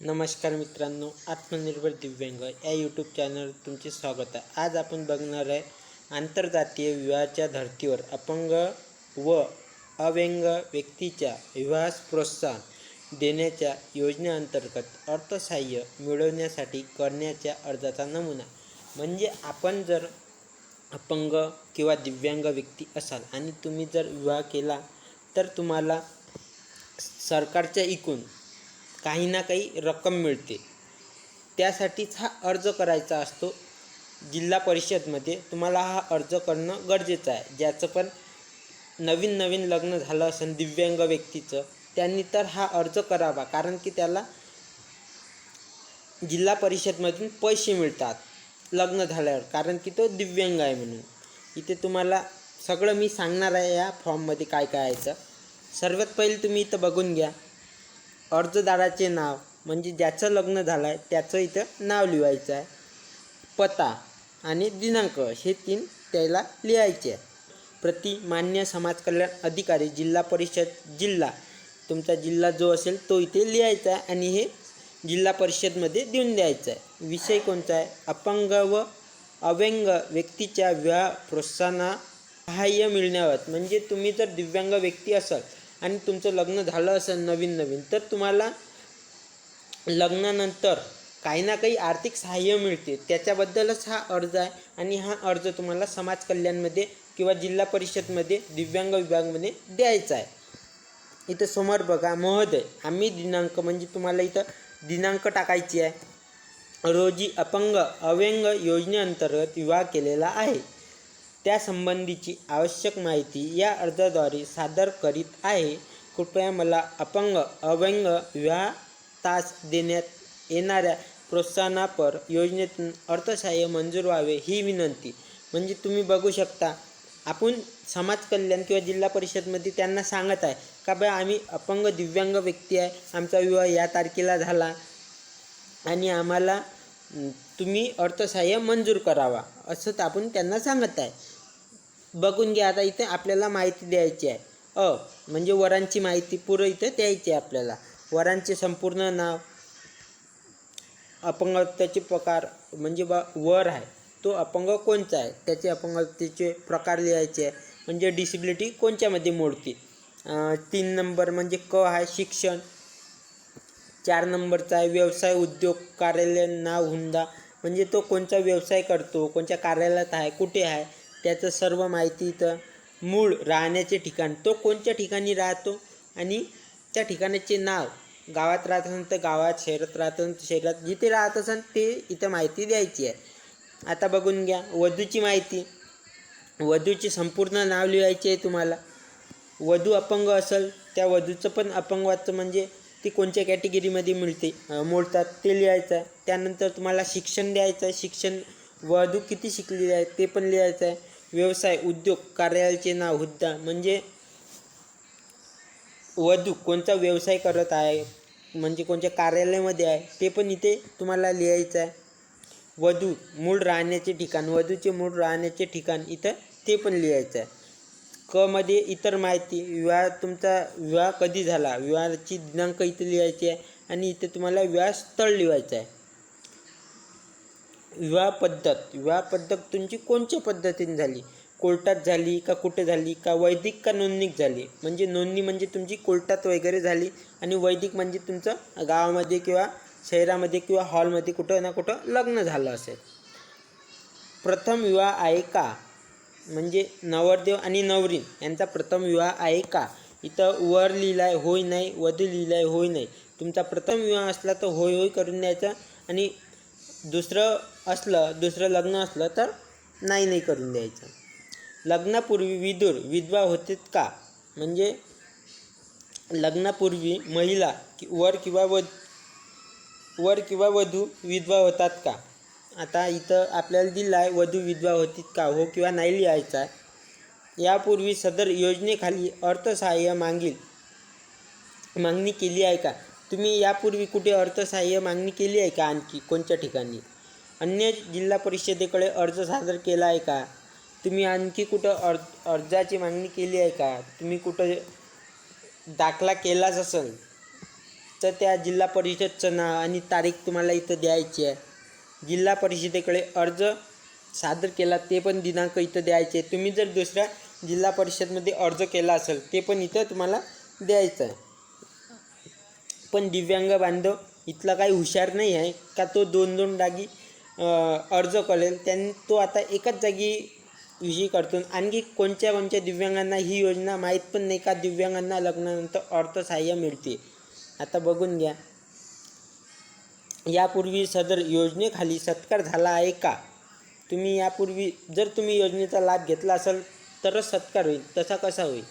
नमस्कार मित्रांनो आत्मनिर्भर दिव्यांग या यूट्यूब चॅनलवर तुमचे स्वागत आहे. आज आपण बघणार आहे आंतरजातीय विवाहाच्या धर्तीवर अपंग व अव्यंग व्यक्तीच्या विवाहास प्रोत्साहन देण्याच्या योजनेअंतर्गत अर्थसहाय्य मिळवण्यासाठी करण्याच्या अर्जाचा नमुना. म्हणजे आपण जर अपंग किंवा दिव्यांग व्यक्ती असाल आणि तुम्ही जर विवाह केला तर तुम्हाला सरकारच्या एकूण काही ना काही रक्कम मिळते. त्यासाठीच हा अर्ज करायचा असतो. जिल्हा परिषदमध्ये तुम्हाला हा अर्ज करणं गरजेचं आहे. ज्याचं पण नवीन नवीन लग्न झालं असेल दिव्यांग व्यक्तीचं त्यांनी तर हा अर्ज करावा. कारण की त्याला जिल्हा परिषदमधून पैसे मिळतात लग्न झाल्यावर. कारण की तो दिव्यांग आहे म्हणून. इथे तुम्हाला सगळं मी सांगणार आहे या फॉर्ममध्ये काय काय यायचं सर्वात पहिले तुम्ही इथं बघून घ्या. अर्जदाराचे नाव म्हणजे ज्याचं लग्न झालं आहे त्याचं इथं नाव लिहायचं आहे. पत्ता आणि दिनांक हे तीन त्याला लिहायचे आहे प्रति मान्य समाज कल्याण अधिकारी जिल्हा परिषद जिल्हा. तुमचा जिल्हा जो असेल तो इथे लिहायचा आहे आणि हे जिल्हा परिषदमध्ये देऊन द्यायचं आहे. विषय कोणता आहे? अपंग व अव्यंग व्यक्तीच्या विवाह प्रोत्साहना सहाय्य मिळण्यावर. म्हणजे तुम्ही जर दिव्यांग व्यक्ती असाल आणि तुमचं लग्न झालं असेल नवीन नवीन तर तुम्हाला लग्नानंतर काही ना काही आर्थिक सहाय्य मिळते. त्याच्याबद्दलच हा अर्ज आहे आणि हा अर्ज तुम्हाला समाज कल्याणमध्ये किंवा जिल्हा परिषदमध्ये दिव्यांग विभागमध्ये द्यायचा आहे. इथं समोर बघा महोदय आम्ही दिनांक म्हणजे तुम्हाला इथं दिनांक टाकायची आहे. रोजी अपंग अव्यंग योजनेअंतर्गत विवाह केलेला आहे. त्यासंबंधीची आवश्यक माहिती या अर्जाद्वारे सादर करीत आहे. कृपया मला अपंग अव्यंग विवाह तास देण्यात येणाऱ्या प्रोत्साहनापर योजनेतून अर्थसहाय्य मंजूर व्हावे ही विनंती. म्हणजे तुम्ही बघू शकता आपण समाज कल्याण किंवा जिल्हा परिषदमध्ये त्यांना सांगत आहे का बा आम्ही अपंग दिव्यांग व्यक्ती आहे आमचा विवाह या तारखेला झाला आणि आम्हाला तुम्ही अर्थसहाय्य मंजूर करावा असं आपण त्यांना सांगत आहे. बघून घ्या. आता इथे आपल्याला माहिती द्यायची आहे. अ म्हणजे वरांची माहिती पुरं इथं द्यायची आहे आपल्याला. वरांचे संपूर्ण नाव अपंगत्वाचे प्रकार म्हणजे बा वर आहे. तो अपंग कोणचा आहे? त्याचे अपंगतेचे प्रकार लिहायचे आहे. म्हणजे डिसिबिलिटी कोणत्यामध्ये मोडते तीन नंबर म्हणजे क आहे शिक्षण. चार नंबरचा आहे व्यवसाय उद्योग कार्यालय नाव हुंडा. म्हणजे तो कोणता व्यवसाय करतो? कोणत्या कार्यालयात आहे? कुठे आहे? त्याचं सर्व माहिती इथं मूळ राहण्याचे ठिकाण तो कोणत्या ठिकाणी राहतो आणि त्या ठिकाणाचे नाव गावात राहत असेल तर गावात शहरात राहत असेल तर शहरात जिथे राहत असेल ते इथं माहिती द्यायची आहे. आता बघून घ्या वधूची माहिती. वधूचे संपूर्ण नाव लिहायचे आहे तुम्हाला. वधू अपंग असेल त्या वधूचं पण अपंगवाचं म्हणजे ती कोणत्या कॅटेगरीमध्ये मिळते मोडतात ते लिहायचं आहे. त्यानंतर तुम्हाला शिक्षण द्यायचं आहे. शिक्षण वधू किती शिकलेली आहे ते पण लिहायचं आहे. व्यवसाय उद्योग कार्यालयाचे नाव हुद्दा म्हणजे वधू कोणता व्यवसाय करत आहे म्हणजे कोणत्या कार्यालयामध्ये आहे ते पण इथे तुम्हाला लिहायचं आहे. वधू मूळ राहण्याचे ठिकाण वधूचे मूळ राहण्याचे ठिकाण इथं ते पण लिहायचं आहे. कमध्ये इतर माहिती विवाह तुमचा विवाह कधी झाला विवाहाची दिनांक इथे लिहायची आहे आणि इथे तुम्हाला विवाह स्थळ लिहायचं आहे. विवाह पद्धत विवाह पद्धत तुमची कोणत्या पद्धतीने झाली? कोर्टात झाली का कुठे झाली? का वैदिक का नोंदणीक झाली? म्हणजे नोंदणी म्हणजे तुमची कोर्टात वगैरे झाली आणि वैदिक म्हणजे तुमचं गावामध्ये किंवा शहरामध्ये किंवा हॉलमध्ये कुठं ना कुठं लग्न झालं असेल. प्रथम विवाह आहे का? म्हणजे नवरदेव आणि नवरी यांचा प्रथम विवाह आहे का? इथं वर लिहिलं आहे होय नाही वधू लिहिलं आहे होय नाही. तुमचा प्रथम विवाह असला तर होय होय करून द्यायचा आणि दुसरं असलं दुसरं लग्न असलं तर नाही नाही करून द्यायचं. लग्नापूर्वी विदूर विधवा होतेत का? म्हणजे लग्नापूर्वी महिला कि वर किंवा वध वर किंवा वधू विधवा होतात का? आता इथं आपल्याला दिलं आहे वधू विधवा होतीत का? हो किंवा नाही लिहायचा आहे. यापूर्वी सदर योजनेखाली अर्थसहाय्य मागील मागणी केली आहे का? तुम्ही यापूर्वी कुठे अर्थसहाय्य मागणी केली आहे का आणखी? कोणत्या ठिकाणी? अन्य जिल्हा परिषदेकडे अर्ज सादर केला आहे का? तुम्ही आणखी कुठं अर्ज अर्जाची मागणी केली आहे का? तुम्ही कुठं दाखला केलाच असेल तर त्या जिल्हा परिषदचं नाव आणि तारीख तुम्हाला इथं द्यायची आहे. जिल्हा परिषदेकडे अर्ज सादर केला ते पण दिनांक इथं द्यायचे तुम्ही जर दुसऱ्या जिल्हा परिषदमध्ये अर्ज केला असेल ते पण इथं तुम्हाला द्यायचं आहे. पण दिव्यांग बांधव इथला काही हुशार नाही आहे. का तो दोन दोन जागी अर्ज करेल त्यां तो आता एकाच जागी विषयी करतो. आणखी कोणत्या कोणत्या दिव्यांगांना ही योजना माहीत पण नाही का दिव्यांगांना लग्नानंतर अर्थसहाय्य मिळते? आता बघून घ्या. यापूर्वी सदर योजनेखाली सत्कार झाला आहे का? तुम्ही यापूर्वी जर तुम्ही योजनेचा लाभ घेतला असेल तरच सत्कार होईल. तसा कसा होईल?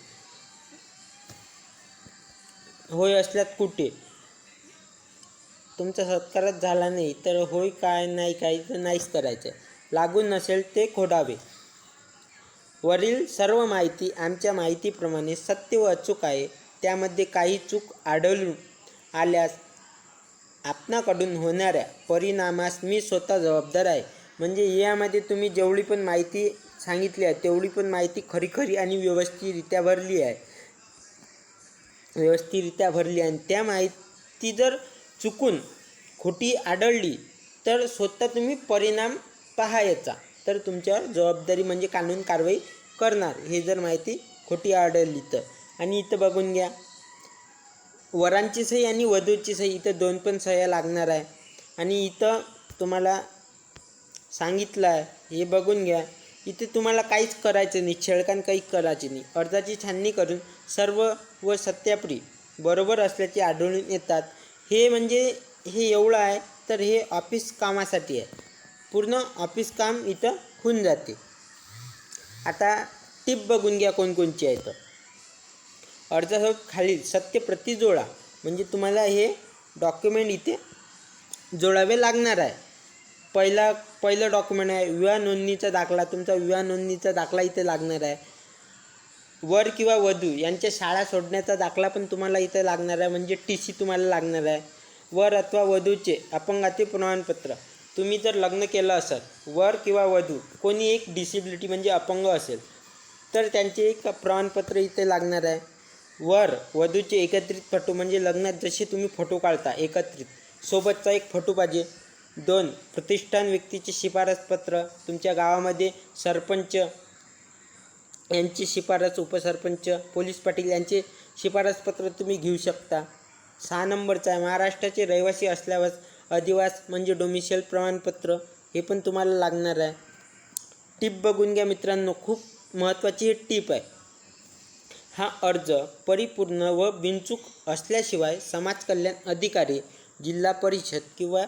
होय असल्यात कुठे? तुमचा सत्कारच झाला नाही तर होय काय नाही काय तर नाहीच करायचं. लागून नसेल ते खोडावे. वरील सर्व माहिती आमच्या माहितीप्रमाणे सत्य व अचूक आहे. त्यामध्ये काही चूक आढळून आल्यास आपणाकडून होणाऱ्या परिणामास मी स्वतः जबाबदार आहे. म्हणजे यामध्ये तुम्ही जेवढी पण माहिती सांगितली आहे तेवढी पण माहिती खरी खरी आणि व्यवस्थितरित्या भरली आहे. व्यवस्थितरित्या भरली आणि त्या माहिती जर चुकून खोटी आढळली तर स्वतः तुम्ही परिणाम पहा याचा तर तुमच्यावर जबाबदारी म्हणजे कानून कारवाई करणार हे जर माहिती खोटी आढळली तर. आणि इथं बघून घ्या. वरांची सही आणि वधूची सही इथं दोन पण सह्या लागणार आहे. आणि इथं तुम्हाला सांगितलं आहे हे बघून घ्या. इथे तुम्हाला काहीच करायचं नाही छेडकान काही करायचे नाही. अर्जाची छाननी करून सर्व व सत्याप्री बरोबर असल्याचे आढळून येतात. हे म्हणजे हे एवढं आहे तर हे ऑफिस कामासाठी आहे. पूर्ण ऑफिस काम इथं होऊन जाते. आता टिप बघून घ्या कोणकोणची आहे तर अर्जासोबत हो खालील सत्य प्रति जोडा. म्हणजे तुम्हाला हे डॉक्युमेंट इथे जोडावे लागणार आहे. पहिला पहिलं डॉक्युमेंट आहे. विवाह नोंदणीचा दाखला तुमचा विवाह नोंदणीचा दाखला इथे लागणार आहे. वर किंवा वधू यांच्या शाळा सोडण्याचा दाखला पण तुम्हाला इथं लागणार आहे. म्हणजे टी सी तुम्हाला लागणार आहे. वर अथवा वधूचे अपंगातील प्रमाणपत्र. तुम्ही जर लग्न केलं असेल वर किंवा वधू कोणी एक डिसेबिलिटी म्हणजे अपंग असेल तर त्यांचे एक प्रमाणपत्र इथे लागणार आहे. वर वधूचे एकत्रित फोटो म्हणजे लग्नात जसे तुम्ही फोटो काढता एकत्रित. सोबतचा एक फोटो पाहिजे. दोन प्रतिष्ठान व्यक्तीचे शिफारसपत्र तुमच्या गावामध्ये सरपंच यांची शिफारस उपसरपंच पोलीस पाटील यांचे शिफारसपत्र तुम्ही घेऊ शकता. सहा नंबरचा आहे. महाराष्ट्राचे रहिवासी असल्यावर अधिवास म्हणजे डोमिशियल प्रमाणपत्र हे पण तुम्हाला लागणार आहे. टीप बघून घ्या मित्रांनो खूप महत्त्वाची ही टीप आहे. हा अर्ज परिपूर्ण व बिनचूक असल्याशिवाय समाज कल्याण अधिकारी जिल्हा परिषद किंवा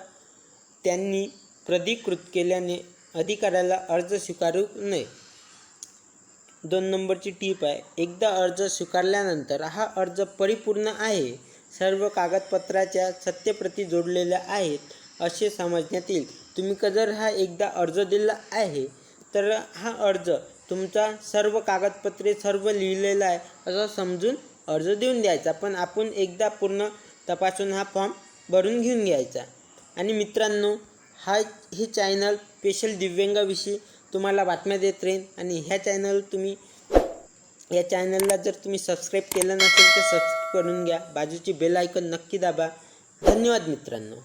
त्यांनी प्रधिकृत केल्याने अधिकाऱ्याला अर्ज स्वीकारू नये. दोन नंबरची टीप आहे. एकदा अर्ज स्वीकारल्यानंतर हा अर्ज परिपूर्ण आहे. सर्व कागदपत्राच्या सत्यप्रती जोडलेल्या आहेत असे समजण्यात येईल. तुम्ही का जर हा एकदा अर्ज दिला आहे तर हा अर्ज तुमचा सर्व कागदपत्रे सर्व लिहिलेलं आहे असं समजून अर्ज देऊन द्यायचा. पण आपण एकदा पूर्ण तपासून हा फॉर्म भरून घेऊन घ्यायचा. आणि मित्रांनो हा हे चॅनल स्पेशल दिव्यांगाविषयी तुम्हाला बातम्या देत राहीन आणि ह्या चॅनल तुम्ही या चॅनलला जर तुम्ही सबस्क्राईब केलं नसेल तर सबस्क्राईब करून घ्या. बाजूची बेल आयकन नक्की दाबा. धन्यवाद मित्रांनो.